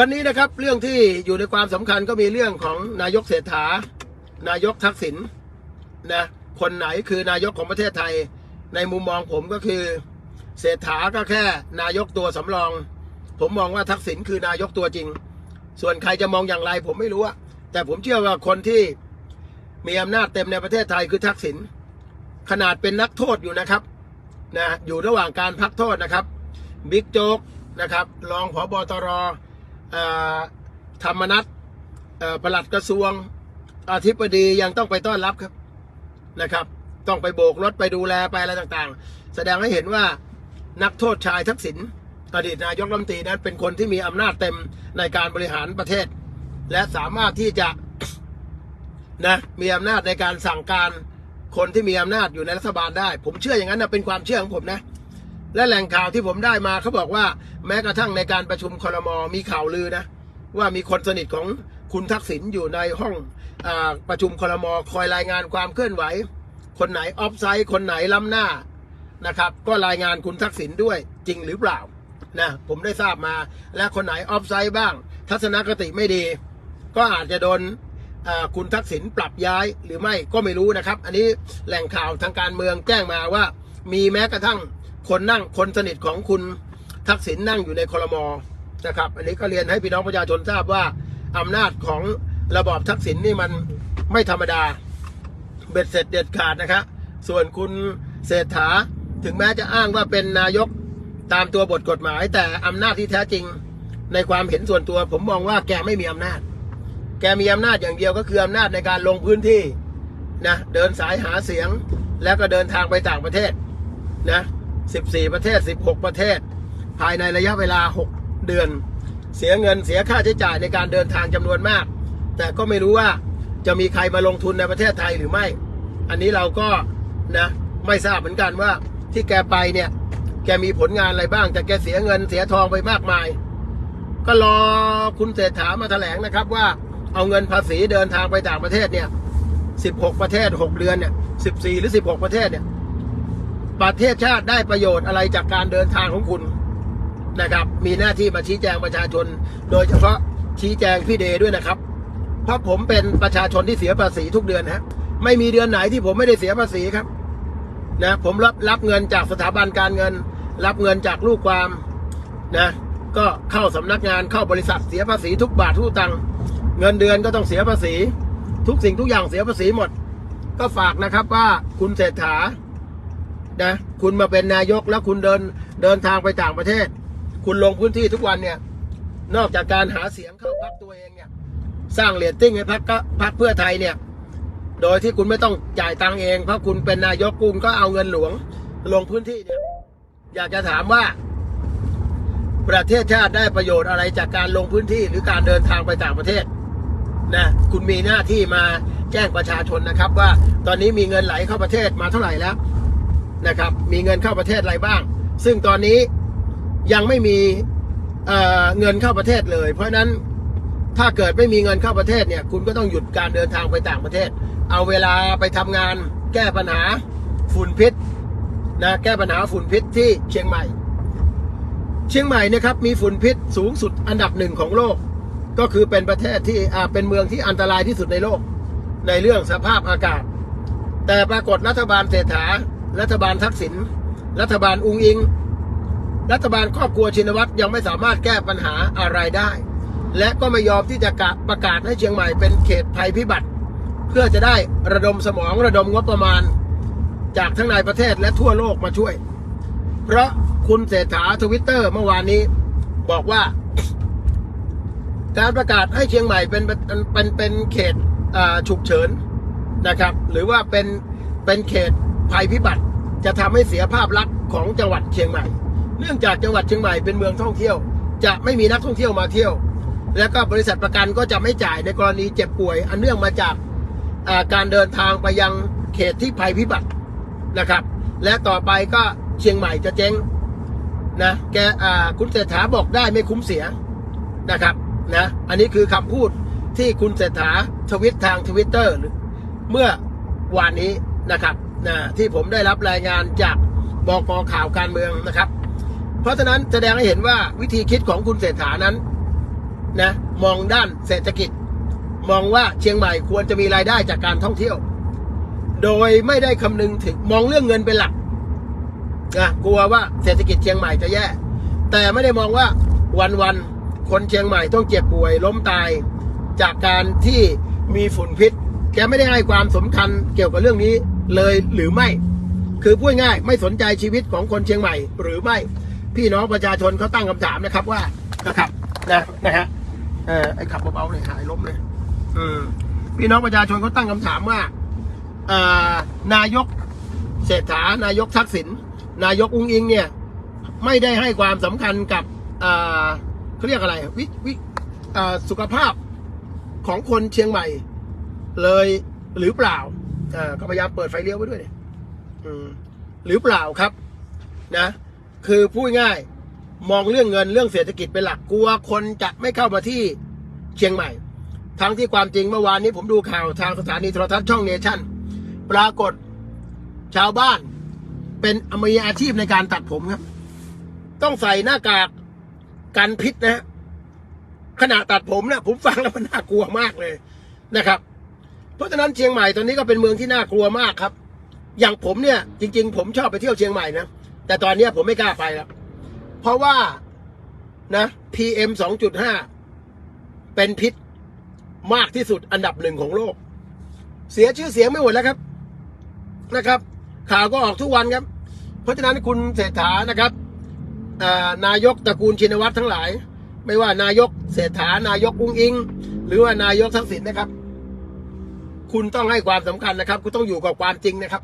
วันนี้นะครับเรื่องที่อยู่ในความสำคัญก็มีเรื่องของนายกเศรษฐา นายกทักษิณนะคนไหนคือนายกของประเทศไทย ในมุมมองผมก็คือ เศรษฐาก็แค่ นายกตัวสำรอง ผมมองว่าทักษิณคือนายกตัวจริง ส่วนใครจะมองอย่างไรผมไม่รู้อะแต่ผมเชื่อว่าคนที่มีอำนาจเต็มในประเทศไทยคือทักษิณขนาดเป็นนักโทษอยู่นะครับนะอยู่ระหว่างการพักโทษนะครับบิ๊กโจ๊กนะครับรองผบตรอ ธรรมนัฐเอ่อปลัดกระทรวงอธิบดียังต้องไปต้อนรับครับนะครับ ต้องไปโบกรถไปดูแลไปอะไรต่างๆ แสดงให้เห็นว่านักโทษชายทักษิณอดีตนายกรัฐมนตรีนั้นเป็นคนที่มีอำนาจเต็มในการบริหารประเทศ และสามารถที่จะนะมีอำนาจในการสั่งการคนที่มีอำนาจอยู่ในรัฐบาลได้ ผมเชื่ออย่างนั้นนะเป็นความเชื่อของผมนะ และแหล่งข่าวที่ผมได้มาเขาบอกว่าแม้กระทั่งในการประชุมคอลมมีข่าวลือนะ ว่ามีคนสนิทของคุณทักษิณอยู่ในห้องอประชุมคอลมคอยรายงานความเคลื่อนไหว คนไหนออฟไซด์คนไหนล้ำหน้านะครับ ก็รายงานคุณทักษิณด้วยจริงหรือเปล่านะผมได้ทราบมาและคนไหนออฟไซด์บ้าง ทัศนคติไม่ดี ก็อาจจะโดนคุณทักษิณปรับย้ายหรือไม่ก็ไม่รู้นะครับ อันนี้แหล่งข่าวทางการเมืองแจ้งมาว่า มีแม้กระทั่ง คนนั่งคนสนิทของคุณทักษิณนั่งอยู่ในคลมอนะครับ อันนี้ก็เรียนให้พี่น้องประชาชนทราบว่าอำนาจของระบอบทักษิณนี่มันไม่ธรรมดา เบ็ดเสร็จเด็ดขาดนะครับส่วนคุณเศรษฐาถึงแม้จะอ้างว่าเป็นนายกตามตัวบทกฎหมาย แต่อำนาจที่แท้จริงในความเห็นส่วนตัว ผมมองว่าแกไม่มีอำนาจ แกมีอำนาจอย่างเดียวก็คืออำนาจในการลงพื้นที่นะเดินสายหาเสียงแล้วก็เดินทางไปต่างประเทศนะ 14 ประเทศ 16 ประเทศ ภายในระยะเวลา 6 เดือน เสียเงินเสียค่าใช้จ่ายในการเดินทางจำนวนมาก แต่ก็ไม่รู้ว่าจะมีใครมาลงทุนในประเทศไทยหรือไม่ อันนี้เราก็นะไม่ทราบเหมือนกันว่าที่แกไปเนี่ยแกมีผลงานอะไรบ้าง แต่แกเสียเงินเสียทองไปมากมาย ก็รอคุณเศรษฐามาแถลงนะครับว่าเอาเงินภาษีเดินทางไปต่างประเทศเนี่ย 16 ประเทศ 6 เดือนเนี่ย 14 หรือ 16 ประเทศเนี่ย ประเทศชาติได้ประโยชน์อะไรจากการเดินทางของคุณนะครับ มีหน้าที่มาชี้แจงประชาชน โดยเฉพาะชี้แจงพี่เดด้วยนะครับ เพราะผมเป็นประชาชนที่เสียภาษีทุกเดือนฮะ ไม่มีเดือนไหนที่ผมไม่ได้เสียภาษีครับ นะ ผมรับรับเงินจากสถาบันการเงิน รับเงินจากลูกความนะ ก็เข้าสำนักงานเข้าบริษัทเสียภาษีทุกบาททุกตังเงินเดือนก็ต้องเสียภาษี ทุกสิ่งทุกอย่างเสียภาษีหมด ก็ฝากนะครับว่าคุณเศรษฐา นะคุณมาเป็นนายกแล้วคุณเดินเดินทางไปต่างประเทศ คุณลงพื้นที่ทุกวันเนี่ย นอกจากการหาเสียงเข้าพักตัวเองเนี่ย สร้างเรตติ้งให้พักก็พักเพื่อไทยเนี่ย โดยที่คุณไม่ต้องจ่ายตังเอง เพราะคุณเป็นนายกคุณก็เอาเงินหลวงลงพื้นที่เนี่ย อยากจะถามว่า ประเทศชาติได้ประโยชน์อะไรจากการลงพื้นที่หรือการเดินทางไปต่างประเทศนะคุณมีหน้าที่มาแจ้งประชาชนนะครับ ว่าตอนนี้มีเงินไหลเข้าประเทศมาเท่าไหร่แล้ว นะครับ มีเงินเข้าประเทศอะไรบ้าง ซึ่งตอนนี้ยังไม่มีเเงินเข้าประเทศเลย เพราะฉะนั้นถ้าเกิดไม่มีเงินเข้าประเทศเนี่ย คุณก็ต้องหยุดการเดินทางไปต่างประเทศ เอาเวลาไปทำงานแก้ปัญหาฝุ่นพิษนะแก้ปัญหาฝุ่นพิษที่เชียงใหม่ เชียงใหม่นะครับมีฝุ่นพิษสูงสุดอันดับหนึ่งของโลก ก็คือเป็นประเทศที่เป็นเมืองที่อันตรายที่สุดในโลก ในเรื่องสภาพอากาศ แต่ปรากฏรัฐบาลเศรษฐา รัฐบาลทักษิณรัฐบาลอุงอิง รัฐบาลครอบครัวชินวัตรยังไม่สามารถแก้ปัญหาอะไรได้ และก็ไม่ยอมที่จะกะประกาศให้เชียงใหม่เป็นเขตภัยพิบัติ เพื่อจะได้ระดมสมองระดมงบประมาณ จากทั้งในประเทศและทั่วโลกมาช่วย เพราะคุณเศรษฐาทวิตเตอร์เมื่อวานนี้บอกว่า การประกาศให้เชียงใหม่เป็นเป็นเป็นเป็นเขตฉุกเฉินนะครับ หรือว่าเป็นเป็นเขตภัยพิบัติ จะทำให้เสียภาพลักษณ์ของจังหวัดเชียงใหม่ เนื่องจากจังหวัดเชียงใหม่เป็นเมืองท่องเที่ยว จะไม่มีนักท่องเที่ยวมาเที่ยว แล้วก็บริษัทประกันก็จะไม่จ่ายในกรณีเจ็บป่วย อันเนื่องมาจากาการเดินทางไปยังเขตที่ภัยพิบัตินะครับ และต่อไปก็เชียงใหม่จะเจ๊งนะแกคุณเศรษฐาบอกได้ไม่คุ้มเสียนะครับนะอันนี้คือคำพูดที่คุณเศรษฐาทวิตทางทวิตเตอร์เมื่อวานนี้นะครับ นะที่ผมได้รับรายงานจากบกข่าวการเมืองนะครับ เพราะฉะนั้นแสดงให้เห็นว่าวิธีคิดของคุณเศรษฐานั้นนะมองด้านเศรษฐกิจ มองว่าเชียงใหม่ควรจะมีรายได้จากการท่องเที่ยว โดยไม่ได้คำนึงถึงมองเรื่องเงินเป็นหลักนะกลัวว่าเศรษฐกิจเชียงใหม่จะแย่ แต่ไม่ได้มองว่าวันๆคนเชียงใหม่ต้องเจ็บป่วยล้มตาย จากการที่มีฝุ่นพิษ แกไม่ได้ให้ความสำคัญเกี่ยวกับเรื่องนี้ เลยหรือไม่ คือพูดง่ายไม่สนใจชีวิตของคนเชียงใหม่ หรือไม่พี่น้องประชาชนเขาตั้งคำถามนะครับว่านะครับนะนะฮะเออไอ้ขับเบาๆเลยหายล้มเลยอืมพี่น้องประชาชนเขาตั้งคำถามว่าเอ่อนายกเศรษฐานายกทักษิณนายกอุ้งอิงเนี่ย ไม่ได้ให้ความสำคัญกับเอ่อเขาเรียกอะไรวิวิสุขภาพของคนเชียงใหม่เลยหรือเปล่า อ่าก็พยายามเปิดไฟเลี้ยวไว้ด้วยเนี่ยอืมหรือเปล่าครับ นะ คือพูดง่ายมองเรื่องเงินเรื่องเศรษฐกิจเป็นหลักกลัวคนจะไม่เข้ามาที่เชียงใหม่ ทั้งที่ความจริงเมื่อวานนี้ผมดูข่าวทางสถานีโทรทัศน์ช่องเนชั่น ปรากฏชาวบ้านเป็นอมีอาชีพในการตัดผมครับ ต้องใส่หน้ากากกันพิษนะฮะขณะตัดผมเนะผมฟังแล้วมันน่ากลัวมากเลยนะครับ เพราะฉะนั้นเชียงใหม่ตอนนี้ก็เป็นเมืองที่น่ากลัวมากครับ อย่างผมเนี่ยจริง ๆ ผมชอบไปเที่ยวเชียงใหม่นะแต่ตอนนี้ผมไม่กล้าไปแล้ว เพราะว่านะ PM 2.5 เป็นพิษมากที่สุดอันดับหนึ่งของโลก เสียชื่อเสียงไม่หมดแล้วครับนะครับ ข่าวก็ออกทุกวันครับ เพราะฉะนั้นคุณเศรษฐานะครับนายกตระกูลชินวัตรทั้งหลาย ไม่ว่านายกเศรษฐานายกอุ้งอิง หรือว่านายกทักษิณนะครับ คุณต้องให้ความสำคัญนะครับ คุณต้องอยู่กับความจริงนะครับ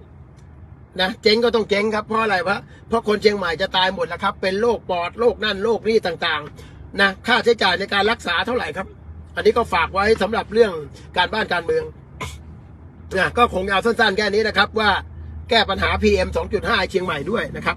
นะเจ๊งก็ต้องเจ๊งครับเพราะอะไรเพราะเพราะคนเชียงใหม่จะตายหมดแล้วครับ เป็นโรคปอดโรคนั่นโรคนี่ต่างๆ นะ ค่าใช้จ่ายในการรักษาเท่าไหร่ครับ อันนี้ก็ฝากไว้สำหรับเรื่องการบ้านการเมืองนะก็คงเอาสั้นๆ แค่นี้นะครับ ว่าแก้ปัญหา PM 2.5 เชียงใหม่ด้วยนะครับ